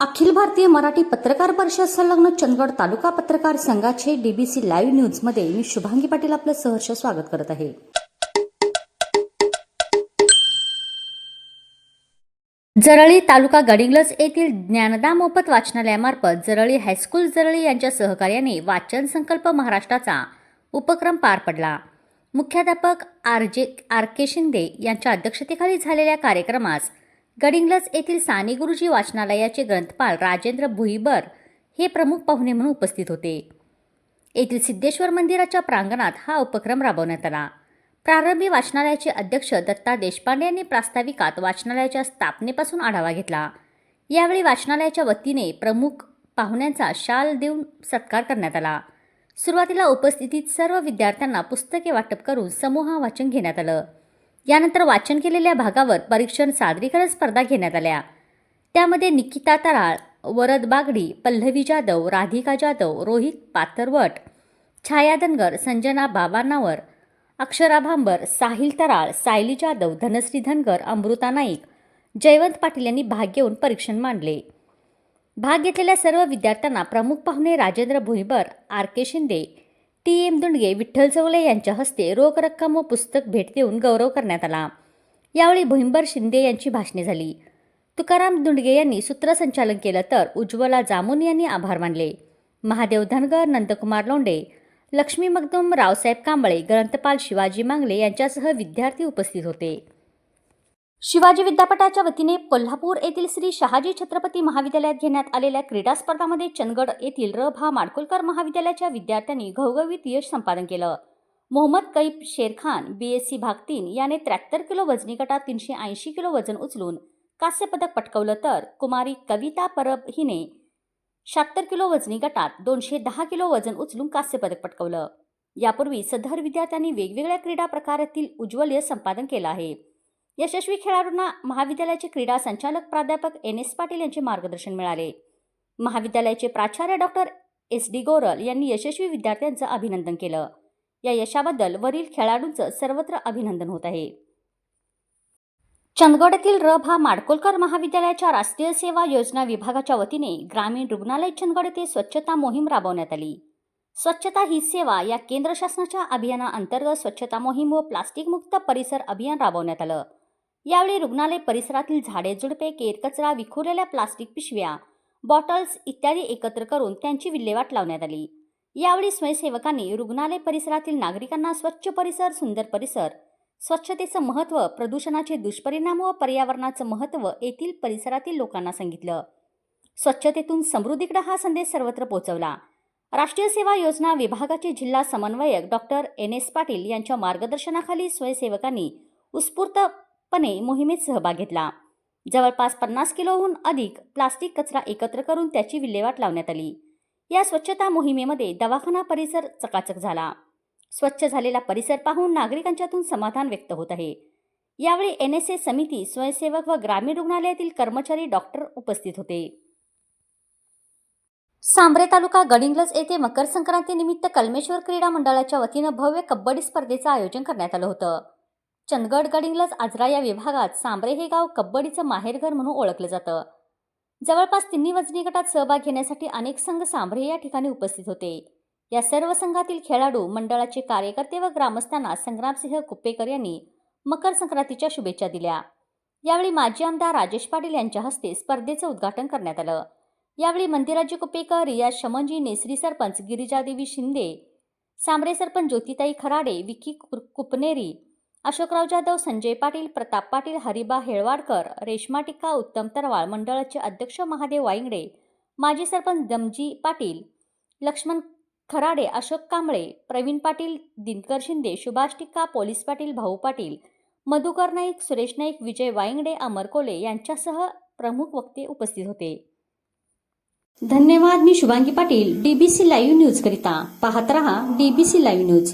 अखिल भारतीय मराठी पत्रकार परिषद संलग्न चंदगड तालुका पत्रकार संघाचे डीबीसी लाईव्ह न्यूजमध्ये मी शुभांगी पाटील आपलं सहर्ष स्वागत करत आहे. जरळी तालुका गडिंगलज येथील ज्ञानदा मोफत वाचनालयामार्फत जरळी हायस्कूल जरळी यांच्या सहकार्याने वाचन संकल्प महाराष्ट्राचा उपक्रम पार पडला. मुख्याध्यापक R J R K Shinde यांच्या अध्यक्षतेखाली झालेल्या कार्यक्रमास गडिंग्लज येथील साने गुरुजी वाचनालयाचे ग्रंथपाल राजेंद्र भुईबर हे प्रमुख पाहुणे म्हणून उपस्थित होते. येथील सिद्धेश्वर मंदिराच्या प्रांगणात हा उपक्रम राबवण्यात आला. प्रारंभी वाचनालयाचे अध्यक्ष दत्ता देशपांडे यांनी प्रास्ताविकात वाचनालयाच्या स्थापनेपासून आढावा घेतला. यावेळी वाचनालयाच्या वतीने प्रमुख पाहुण्यांचा शाल देऊन सत्कार करण्यात आला. सुरुवातीला उपस्थितीत सर्व विद्यार्थ्यांना पुस्तके वाटप करून समूह वाचन घेण्यात आलं. यानंतर वाचन केलेल्या भागावर परीक्षण सादरीकरण स्पर्धा घेण्यात आल्या. त्यामध्ये निकिता तराळ वरद बागडी पल्लवी जाधव राधिका जाधव रोहित पाथरवट छाया धनगर संजना बाबानावर अक्षरा भांबर साहिल तराळ सायली जाधव धनश्री धनगर अमृता नाईक जयवंत पाटील यांनी भाग घेऊन परीक्षण मांडले. भाग घेतलेल्या सर्व विद्यार्थ्यांना प्रमुख पाहुणे Rajendra Bhuibar R K Shinde T M Dundage Vitthal Chaule यांच्या हस्ते रोख रक्कम व पुस्तक भेट देऊन गौरव करण्यात आला. यावेळी भुईंबर शिंदे यांची भाषणे झाली. तुकाराम दुंडगे यांनी सूत्रसंचालन केलं तर उज्ज्वला जामून यांनी आभार मानले. महादेव धनगर नंदकुमार लोंडे लक्ष्मी मगदूम रावसाहेब कांबळे ग्रंथपाल शिवाजी मांगले यांच्यासह विद्यार्थी उपस्थित होते. शिवाजी विद्यापीठाच्या वतीने कोल्हापूर येथील श्री शहाजी छत्रपती महाविद्यालयात घेण्यात आलेल्या क्रीडा स्पर्धामध्ये चंदगड येथील र भा माडकुलकर महाविद्यालयाच्या विद्यार्थ्यांनी घवघवीत यश संपादन केलं. Mohammed Kaif Sherkhan B S C भाग तीन याने त्र्याहत्तर किलो वजनी गटात तीनशे ऐंशी किलो वजन उचलून कांस्यपदक पटकवलं तर कुमारी कविता परब हिने शहात्तर किलो वजनी गटात दोनशे दहा किलो वजन उचलून कांस्यपदक पटकवलं. यापूर्वी सदर विद्यार्थ्यांनी वेगवेगळ्या क्रीडा प्रकारातील उज्ज्वल यश संपादन केलं आहे. यशस्वी खेळाडूंना महाविद्यालयाचे क्रीडा संचालक प्राध्यापक एन एस पाटील यांचे मार्गदर्शन मिळाले. महाविद्यालयाचे प्राचार्य डॉक्टर एस डी गोरल यांनी यशस्वी विद्यार्थ्यांचं अभिनंदन केलं. या यशाबद्दल वरील खेळाडूंचं सर्वत्र अभिनंदन होत आहे. चंदगड येथील र भा माडकोलकर महाविद्यालयाच्या राष्ट्रीय सेवा योजना विभागाच्या वतीने ग्रामीण रुग्णालय चंदगड येथे स्वच्छता मोहीम राबवण्यात आली. स्वच्छता ही सेवा या केंद्र शासनाच्या अभियानाअंतर्गत स्वच्छता मोहीम व प्लास्टिकमुक्त परिसर अभियान राबवण्यात आलं. यावेळी रुग्णालय परिसरातील झाडे झुडपे केरकचरा विखुरलेल्या प्लास्टिक पिशव्या बॉटल्स इत्यादी एकत्र करून त्यांची विल्हेवाट लावण्यात आली. यावेळी स्वयंसेवकांनी रुग्णालय परिसरातील नागरिकांना स्वच्छ परिसर सुंदर परिसर स्वच्छतेचं महत्त्व प्रदूषणाचे दुष्परिणाम व पर्यावरणाचं महत्त्व येथील परिसरातील लोकांना सांगितलं. स्वच्छतेतून समृद्धीकडे हा संदेश सर्वत्र पोहोचवला. राष्ट्रीय सेवा योजना विभागाचे जिल्हा समन्वयक डॉक्टर एन एस पाटील यांच्या मार्गदर्शनाखाली स्वयंसेवकांनी पणे मोहिमेत सहभाग घेतला. जवळपास पन्नास किलोहून अधिक प्लास्टिक कचरा एकत्र करून त्याची विल्हेवाट लावण्यात आली. या स्वच्छता मोहिमेमध्ये दवाखाना परिसर चकाचक झाला. स्वच्छ झालेला परिसर पाहून नागरिकांच्यातून समाधान व्यक्त होत आहे. यावेळी एन एस ए समिती स्वयंसेवक व ग्रामीण रुग्णालयातील कर्मचारी डॉक्टर उपस्थित होते. सांबरे तालुका गडिंगलज येथे मकर संक्रांतीनिमित्त कलमेश्वर क्रीडा मंडळाच्या वतीनं भव्य कबड्डी स्पर्धेचं आयोजन करण्यात आलं होतं. चंदगड आजरा या विभागात सांबरे हे गाव कबड्डीचं माहेरघर म्हणून ओळखलं जातं. जवळपास तिन्ही वजनी गटात सहभाग घेण्यासाठी अनेक संघ सांबरे या ठिकाणी उपस्थित होते. या सर्व संघातील खेळाडू मंडळाचे कार्यकर्ते व ग्रामस्थांना संग्रामसिंह कुप्पेकर यांनी मकर संक्रांतीच्या शुभेच्छा दिल्या. यावेळी माजी आमदार राजेश पाटील यांच्या हस्ते स्पर्धेचं उद्घाटन करण्यात आलं. यावेळी मंदिराजी कुपेकर रियाज शमनजी नेसरी सरपंच गिरिजादेवी शिंदे सांबरे सरपंच ज्योतिताई खराडे विकी कुपनेरी अशोकराव जाधव संजय पाटील प्रताप पाटील हरिबा हेळवाडकर रेश्मा टिक्का उत्तम तरवाळ मंडळाचे अध्यक्ष महादेव वाईंगडे माजी सरपंच दमजी पाटील लक्ष्मण खराडे अशोक कांबळे प्रवीण पाटील दिनकर शिंदे सुभाष टिक्का पोलीस पाटील भाऊ पाटील मधुकर नाईक सुरेश नाईक विजय वाईंगडे अमर कोले यांच्यासह प्रमुख वक्ते उपस्थित होते. धन्यवाद मी Shubhangi Patil DBC live news करिता. पाहत रहा डीबीसी लाईव्ह न्यूज